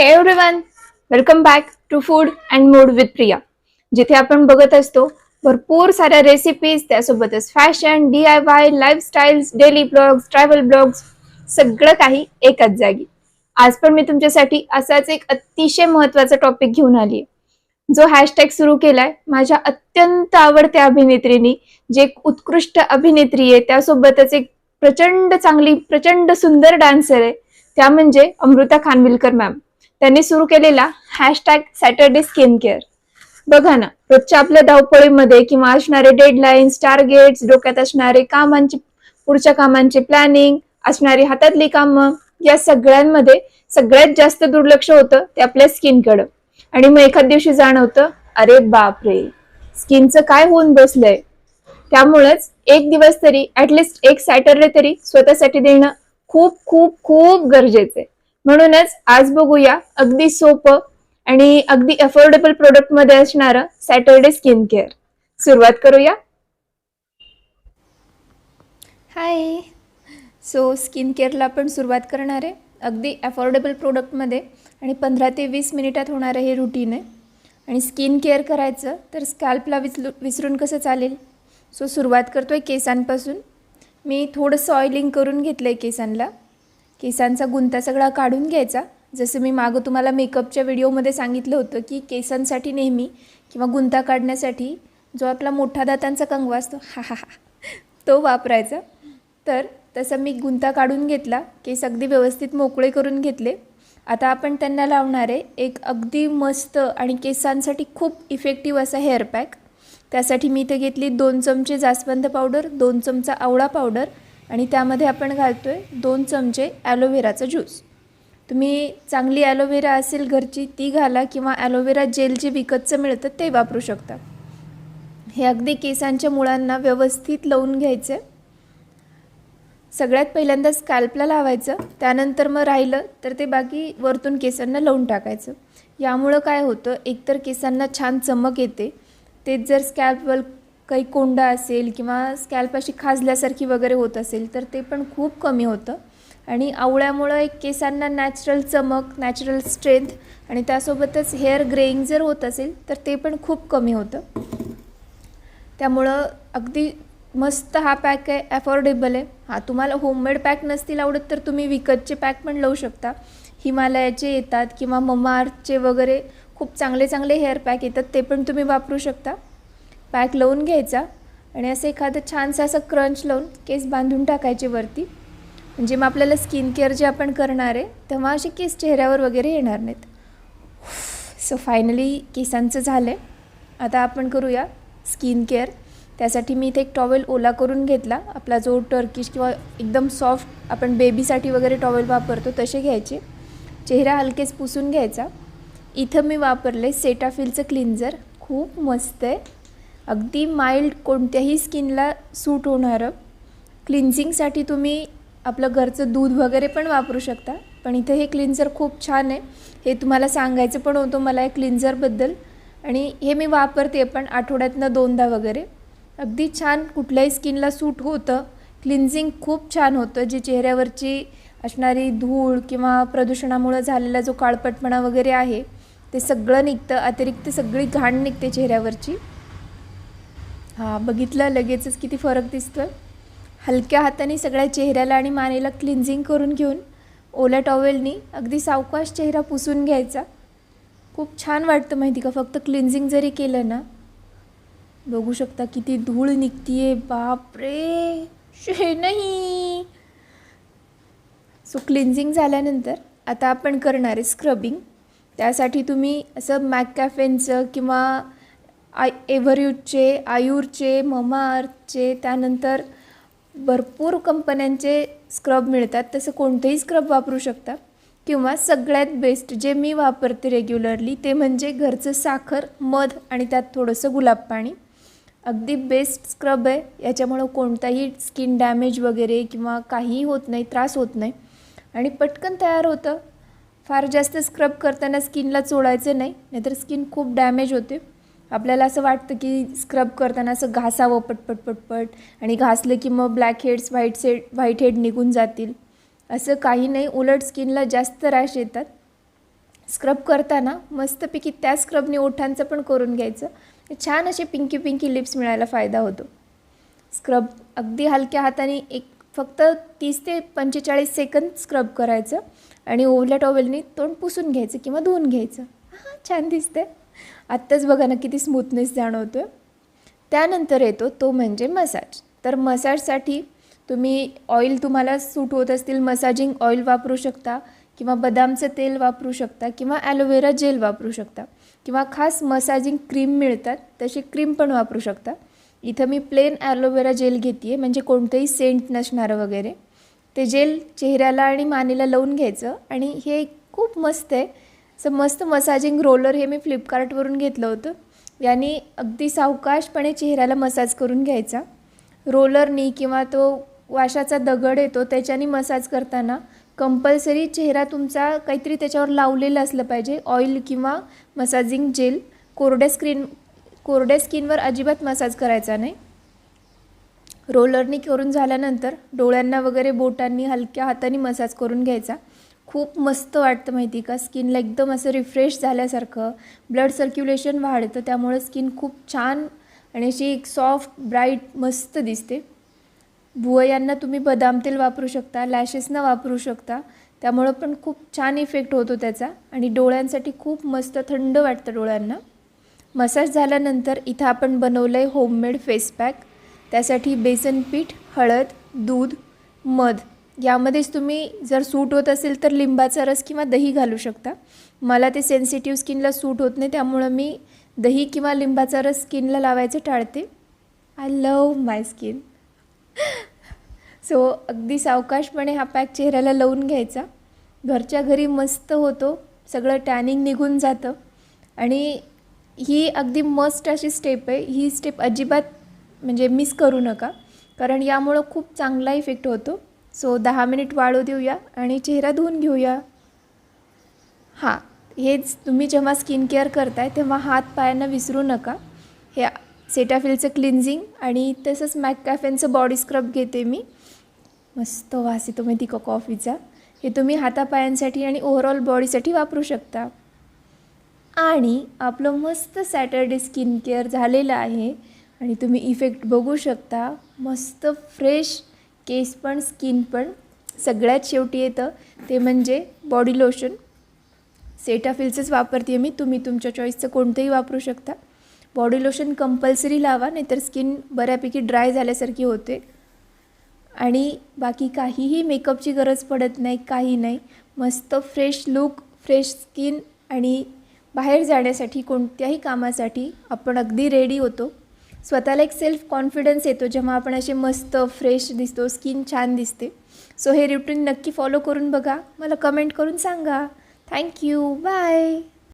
Hey everyone welcome back to food and mood with Priya जिथे आपण बघत असतो भरपूर साऱ्या रेसिपीज त्यासोबतच fashion D I Y lifestyles daily blogs travel blogs सगळं काही एकाच जागी. आज पण मी तुमच्यासाठी असाच एक अतिशय महत्त्वाचा टॉपिक घेऊन आली जो हॅशटॅग सुरू केलाय माझ्या अत्यंत आवडत्या अभिनेत्रीनी जे एक उत्कृष्ट अभिनेत्री आहे त्यासोबतच एक प्रचंड चांगली प्रचंड सुंदर डान्सर आहे त्या म्हणजे अमृता खानविलकर मॅम त्यांनी सुरू केलेला हॅशटॅग सॅटर्डे स्किन केअर बघा ना रोजच्या आपल्या धावपळीमध्ये किंवा असणारे डेडलाईन्स टार्गेट्स डोक्यात असणारे कामांची पुढच्या कामांची प्लॅनिंग असणारी हातातली कामं या सगळ्यांमध्ये सगळ्यात जास्त दुर्लक्ष होतं ते आपल्या स्किनकडं आणि मग एखाद दिवशी जाणवतं अरे बापरे स्किनचं काय होऊन बसलंय? त्यामुळेच एक दिवस तरी ऍटलिस्ट एक सॅटरडे तरी स्वतःसाठी देणं खूप खूप खूप गरजेचं आहे. म्हणूनच आज बघूया अगदी सोपं आणि अगदी अफोर्डेबल प्रोडक्टमध्ये असणारं सॅटरडे स्किन केअर सुरुवात करूया. हाय सो स्किन केअरला आपण सुरुवात करणार आहे. अगदी अफोर्डेबल प्रोडक्टमध्ये आणि पंधरा ते वीस मिनिटात होणारं हे रुटीन आहे. आणि स्किन केअर करायचं तर स्कॅल्पला विसलू विसरून कसं चालेल? सो सुरुवात करतो आहे केसांपासून. मी थोडंसं ऑइलिंग करून घेतलं आहे केसांना केसांचा गुंता सगळा काढून घ्यायचा. जसं मी मागं तुम्हाला मेकअपच्या व्हिडिओमध्ये सांगितलं होतं की केसांसाठी नेहमी किंवा गुंता काढण्यासाठी जो आपला मोठा दातांचा कंगवा असतो हा हा हा तो वापरायचा. तर तसं मी गुंता काढून घेतला. केस अगदी व्यवस्थित मोकळे करून घेतले. आता आपण त्यांना लावणार आहे एक अगदी मस्त आणि केसांसाठी खूप इफेक्टिव्ह असा हेअर पॅक त्यासाठी मी इथे घेतली दोन चमचे जास्वंद पावडर दोन चमचा आवळा पावडर आणि त्यामध्ये आपण घालतो आहे दोन चमचे ॲलोव्हेराचा ज्यूस. तुम्ही चांगली ॲलोव्हेरा असेल घरची ती घाला किंवा ॲलोव्हेरा जेल जे विकतचं मिळतं ते वापरू शकता. हे अगदी केसांच्या मुळांना व्यवस्थित लावून घ्यायचं. सगळ्यात पहिल्यांदा स्कॅल्पला लावायचं त्यानंतर मग राहिलं तर ते बाकी वरतून केसांना लावून टाकायचं. यामुळं काय होतं एकतर केसांना छान चमक येते. तेच जर स्कॅल्पवर काही कोंडा असेल किंवा स्कॅल्प अशी खाजल्यासारखी वगैरे होत असेल तर ते पण खूप कमी होतं. आणि आवळ्यामुळं एक केसांना नॅचरल चमक नॅचरल स्ट्रेंथ आणि त्यासोबतच हेअर ग्रेईंग जर होत असेल तर ते पण खूप कमी होतं. त्यामुळं अगदी मस्त हा पॅक आहे ॲफोर्डेबल आहे. हां तुम्हाला होममेड पॅक नसतील आवडत तर तुम्ही विकतचे पॅक पण लावू शकता. हिमालयाचे येतात किंवा ममाअर्थचे वगैरे खूप चांगले चांगले हेअर पॅक येतात ते पण तुम्ही वापरू शकता. पॅक लावून घ्यायचा आणि असं एखादं छानसं असं क्रंच लावून केस बांधून टाकायचे वरती. म्हणजे मग आपल्याला स्किन केअर जे आपण करणार आहे तेव्हा असे केस चेहऱ्यावर वगैरे येणार नाहीत. सो फायनली केसांचं झालं आहे आता आपण करूया स्किन केअर. त्यासाठी मी इथे एक टॉवेल ओला करून घेतला. आपला जो टर्किश किंवा एकदम सॉफ्ट आपण बेबीसाठी वगैरे टॉवेल वापरतो तसे घ्यायचे. चेहरा हलकेच पुसून घ्यायचा. इथं मी वापरले सेटाफिलचं क्लिन्झर खूप मस्त आहे. अगदी माइल्ड कोणत्याही स्किनला सूट होणारं. क्लिन्झिंगसाठी तुम्ही आपलं घरचं दूध वगैरे पण वापरू शकता. पण इथे हे क्लिन्झर खूप छान आहे. हे तुम्हाला सांगायचं पण होतं मला या क्लिन्झरबद्दल आणि हे मी वापरते पण आठवड्यातनं दोनदा वगैरे. अगदी छान कुठल्याही स्किनला सूट होतं. क्लिन्झिंग खूप छान होतं. जी चेहऱ्यावरची असणारी धूळ किंवा प्रदूषणामुळं झालेला जो काळपटपणा वगैरे आहे ते सगळं निघतं. अतिरिक्त सगळी घाण निघते चेहऱ्यावरची. हां बघितलं लगेचच किती फरक दिसतो आहे हलक्या हाताने सगळ्या चेहऱ्याला आणि मानेला क्लिन्झिंग करून घेऊन ओल्या टॉवेलनी अगदी सावकाश चेहरा पुसून घ्यायचा. खूप छान वाटतं माहिती का फक्त क्लिन्झिंग जरी केलं ना बघू शकता किती धूळ निघतीये बापरे! शे नाही! सो क्लिन्झिंग झाल्यानंतर आता आपण करणार आहे स्क्रबिंग त्यासाठी तुम्ही असं मॅक कॅफेनचं किंवा आय एव्हरयूजचे आयूरचे ममाअर्थचे त्यानंतर भरपूर कंपन्यांचे स्क्रब मिळतात. तसं कोणतेही स्क्रब वापरू शकता. किंवा सगळ्यात बेस्ट जे मी वापरते रेग्युलरली ते म्हणजे घरचं साखर मध आणि त्यात थोडंसं गुलाब पाणी. अगदी बेस्ट स्क्रब आहे. याच्यामुळं कोणताही स्किन डॅमेज वगैरे किंवा काहीही होत नाही त्रास होत नाही. आणि पटकन तयार होतं. फार जास्त स्क्रब करताना स्किनला चोळायचं नाही नाहीतर स्किन खूप डॅमेज होते. आपल्याला असं वाटतं की स्क्रब करताना असं घासावं पटपट पटपट आणि घासलं की मग black heads white sed white head निघून जातील. असं काही नाही उलट स्किनला जास्त रॅश येतात. स्क्रब करताना मस्तपैकी त्या स्क्रबने ओठांचं पण करून घ्यायचं. छान असे पिंकी पिंकी लिप्स मिळायला फायदा होतो. स्क्रब अगदी हलक्या हाताने एक फक्त तीस ते पंचेचाळीस सेकंद स्क्रब करायचं आणि ओवल्या टॉवेलनी तोंड पुसून घ्यायचं किंवा धुवून घ्यायचं. हां छान दिसते आत्ताच बघा ना किती स्मूथनेस जाणवतो आहे त्यानंतर येतो तो म्हणजे मसाज तर मसाजसाठी तुम्ही ऑइल तुम्हाला सूट होत असतील मसाजिंग ऑइल वापरू शकता किंवा बदामचं तेल वापरू शकता किंवा ॲलोवेरा जेल वापरू शकता किंवा खास मसाजिंग क्रीम मिळतात तशी क्रीम पण वापरू शकता. इथं मी प्लेन ॲलोवेरा जेल घेते आहे म्हणजे कोणतंही सेंट नसणारं वगैरे. ते जेल चेहऱ्याला आणि मानेला लावून घ्यायचं आणि हे खूप मस्त आहे. असं मस्त मसाजिंग रोलर हे मी फ्लिपकार्टवरून घेतलं होतं. याने अगदी सावकाशपणे चेहऱ्याला मसाज करून घ्यायचा. रोलरनी किंवा तो वाशाचा दगड येतो त्याच्याने मसाज करताना कंपल्सरी चेहरा तुमचा काहीतरी त्याच्यावर लावलेलं असलं पाहिजे. ऑइल किंवा मसाजिंग जेल कोरड्या स्क्रीन कोरड्या स्किनवर अजिबात मसाज करायचा नाही. रोलरनी करून झाल्यानंतर डोळ्यांना वगैरे बोटांनी हलक्या हाताने मसाज करून घ्यायचा. खूप मस्त वाटतं माहिती का? स्किनला एकदम असं रिफ्रेश झाल्यासारखं. ब्लड सर्क्युलेशन वाढतं त्यामुळं स्किन खूप छान आणि अशी एक सॉफ्ट ब्राईट मस्त दिसते. भुवयांना तुम्ही बदाम तेल वापरू शकता लॅशेसना वापरू शकता. त्यामुळं पण खूप छान इफेक्ट होतो त्याचा. आणि डोळ्यांसाठी खूप मस्त थंड वाटतं डोळ्यांना. मसाज झाल्यानंतर इथं आपण बनवलं आहे होममेड फेस पॅक त्यासाठी बेसन पीठ हळद दूध मध. यामध्येच तुम्ही जर सूट होत असेल तर लिंबाचा रस किंवा दही घालू शकता. मला ते सेन्सिटिव्ह स्किनला सूट होत नाही त्यामुळं मी दही किंवा लिंबाचा रस स्किनला लावायचं टाळते. I love my skin so अगदी सावकाशपणे हा पॅक चेहऱ्याला लावून घ्यायचा. घरच्या घरी मस्त होतो. सगळं टॅनिंग निघून जातं. आणि ही अगदी मस्ट अशी स्टेप आहे. ही स्टेप अजिबात म्हणजे मिस करू नका. कारण यामुळं खूप चांगला इफेक्ट होतो. सो दहा मिनिट वाळू देऊया आणि चेहरा धुवून घेऊया. हां हेच तुम्ही जेव्हा स्किन केअर करताय तेव्हा हात पायांना विसरू नका. हे सेटाफिलचं क्लिन्झिंग आणि तसंच मॅकॅफेनचं बॉडी स्क्रब घेते मी. मस्त वास येतो माहिती का कॉफीचा हे तुम्ही हातापायांसाठी आणि ओव्हरऑल बॉडीसाठी वापरू शकता. आणि आपलं मस्त सॅटर्डे स्किन केअर झालेलं आहे आणि तुम्ही इफेक्ट बघू शकता. मस्त फ्रेश केस पण स्किन पण सगळ्यात शेवटी येतं ते म्हणजे बॉडी लोशन. सेटाफिलचंच वापरते मी तुम्ही तुमच्या चॉईसचं कोणतंही वापरू शकता. बॉडी लोशन कंपल्सरी लावा नाहीतर स्किन बऱ्यापैकी ड्राय झाल्यासारखी होते. आणि बाकी काहीही मेकअपची गरज पडत नाही काही नाही. मस्त फ्रेश लुक फ्रेश स्किन आणि बाहेर जाण्यासाठी कोणत्याही कामासाठी आपण अगदी रेडी होतो. स्वतःला एक सेल्फ कॉन्फिडन्स येतो जेव्हा आपण असे मस्त फ्रेश दिसतो स्किन छान दिसते. सो हे रुटीन नक्की फॉलो करून बघा. मला कमेंट करून सांगा. Thank you bye